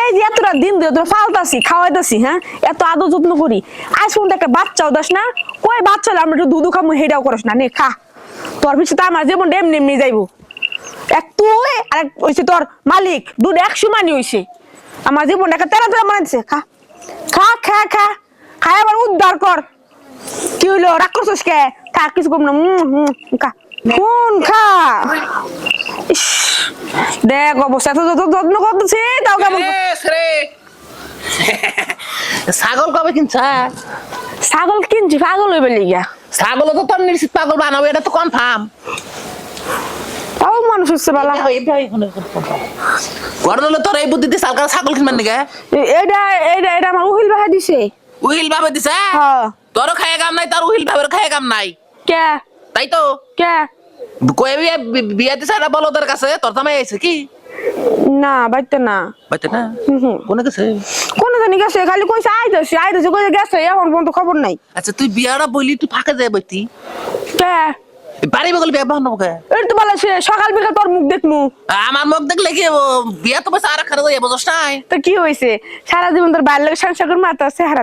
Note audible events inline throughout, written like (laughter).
এই যে এতটা দিন তোর ফালতাছি খাওয়াইতাছি হ্যাঁ? এত আদর যত্ন করি। আজ পর্যন্ত একটা বাচ্চাও দাস না। কই বাচ্চা আমরা একটু দুধু খামু করস না নে খা। তোর তো আমার এক তুই আর এক তোর মালিক। দুধ আমার একটা তেরা তেরা খা। খা খা খা। খাই আবার উদ্ধার কর। কি হইল রাগ করছিস কে? খা কিছু কম না উম, উম, খা। কোন খা। দেখ অবস্থা এত যত যত্ন করতেছি তাও কেমন ছাগল কবে কিনছা ছাগল কিনছি পাগল হইবে লিগা। ছাগল তো তোর নিশ্চিত পাগল বানাবো এটা তো কনফার্ম তাও মানুষ হচ্ছে বালা। গড়দলে তোর এই বুদ্ধিতে ছাগল নিকে এটা আমার উহিল বাহা দিছে। উহিল দিছে হ্যাঁ? তোর খায় কাম নাই তার উহিল খায় কাম নাই। কে? তাই তো? কে? কয়ে বিয়ে বিয়ে দিছে এটা বলো তোর কাছে? তোর জামাই আইছে কি? না বাইতে না। না? কোনে গেছে? কোন জানি গেছে খালি কইছে আইতাছি আইতাছি কইছে গেছে এখন পর্যন্ত খবর নাই। আচ্ছা তুই তুই ফাঁকে যায় বইতি? কে? বাড়ি বগল বিয়া বাহন কে? এই তো বলে সকাল বিকাল তোর মুখ দেখমু। আমার মুখ দেখলে কি বিয়া তো বসে আর খারাপ নাই। তো কি হইছে? সারা জীবন তোর বাইরে লাগে সংসার করে মাথা চেহারা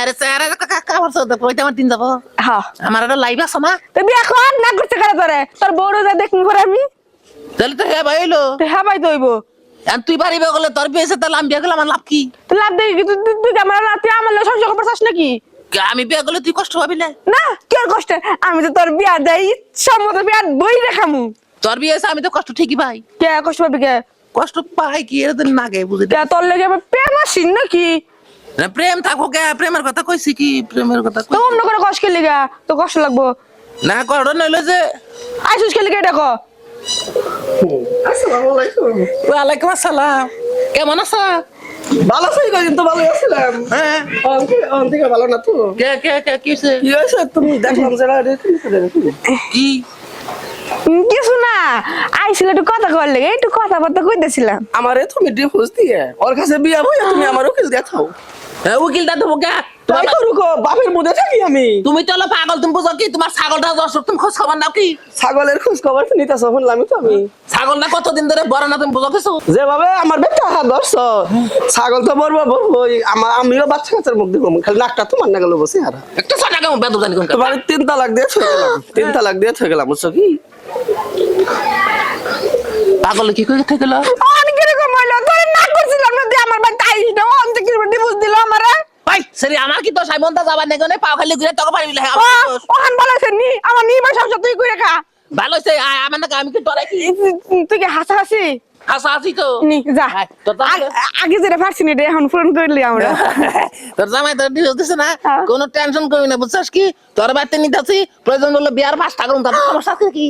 আরে স্যার কাকা বলছো তো কইতে আমার দিন যাব। হ্যাঁ। আমার একটা লাইভ আছে না তো বিয়া কর না করতে কারে তোরে? তোর বউরে যা দেখমু করে আমি। তাহলে তো হ্যাঁ ভাইলো তো হ্যাঁ ভাই দইব আর তুই বাড়ি বগলে তোর বিয়ে হয়েছে তাহলে আমি বিয়ে করলে আমার লাভ কি? তো লাভ দেখি কি তুই তুই- আমার তুই আমার লাগে সংসার করতে চাস নাকি? আমি বিয়ে করলে তুই কষ্ট পাবি না? না কি আর কষ্ট? আমি তো তোর বিয়া দেই সম্মত বিয়া বই রেখামু তোর বিয়ে হয়েছে আমি তো কষ্ট ঠিকই পাই। কে কষ্ট পাবি কে? কষ্ট পাই কি এর নাগে বুঝলি। কে তোর লেগে আমার প্রেম আসিন নাকি? প্রেম থাকো কে প্রেমের কথা কইছি কি প্রেমের কথা তো অন্য করে কষ্ট লেগা তো কষ্ট লাগবো। না করো নইলে যে আইসুস কে লেগে এটা কো। আসসালামু আলাইকুম। ওয়ালাইকুম আসসালাম। কেমন আছো? ভালো আছি কদিন ভালো আছিলাম। হ্যাঁ। অন্তিকে অন্তিকে ভালো না তো? কে কে কে কি কি হয়েছে? তুমি দেখলাম যারা কি? কিছু না। আইছিল একটু কথা কর লেগে একটু কথাবার্তা কইতেছিলাম। আমারে তুমি ডিভোর্স দিয়ে ওর কাছে বিয়া বইয়া তুমি আমার উকিল দেখাও হ্যাঁ, উকিলটা দেবো কে? তাই তোমার- করুক বাপের মধ্যে থাকি আমি। তুমি তো হলো পাগল তুমি বুঝো কি? তোমার ছাগলটা তুমি খোঁজ খবর নাও কি? ছাগলের খোঁজ খবর নিতেছ শুনলাম তো আমি। ছাগলটা কতদিন ধরে বড় না তুমি বুঝো কিছু? যেভাবে আমার বেটা হাত ধরছ ছাগল তো বলব আমার আমিও বাচ্চা কাচ্চার মুখ দেখব খালি নাকটা তোমার না গেল বসে আর একটু ছটা কেমন বেদব জানি তোমার তিন তালাক দিয়ে গেলাম তিন তালাক দিয়ে গেলাম বুঝছ কি? পাগল কি করে থেকে গেল অনেক কীরকম হইল তোর না করছিলাম না দিয়ে আমার বাড়ি আইস না অন্ত কীরকম ডিভোর্স দিল আমারে ভাই সরি আমার কি তো সাইমন দা যাবার নেগনে পাও খালি ঘুরে তোকে নি। আমার নি তুই কইরা খা। ভালো আমার না আমি কি তোরা কি? তুই কি হাসা হাসি হাসা হাসি তো। নি যা। আগে যেটা পারছি না এখন ফোন করলি আমরা। (laughs) তোর জামাই তোর ডিভোর্স দিছে না? হ্যাঁ। কোনো টেনশন করবি না বুঝছিস কি? তোর বাড়িতে নিতে প্রয়োজন হলো বিয়ার পাঁচ টাকা তার সমস্যা কি?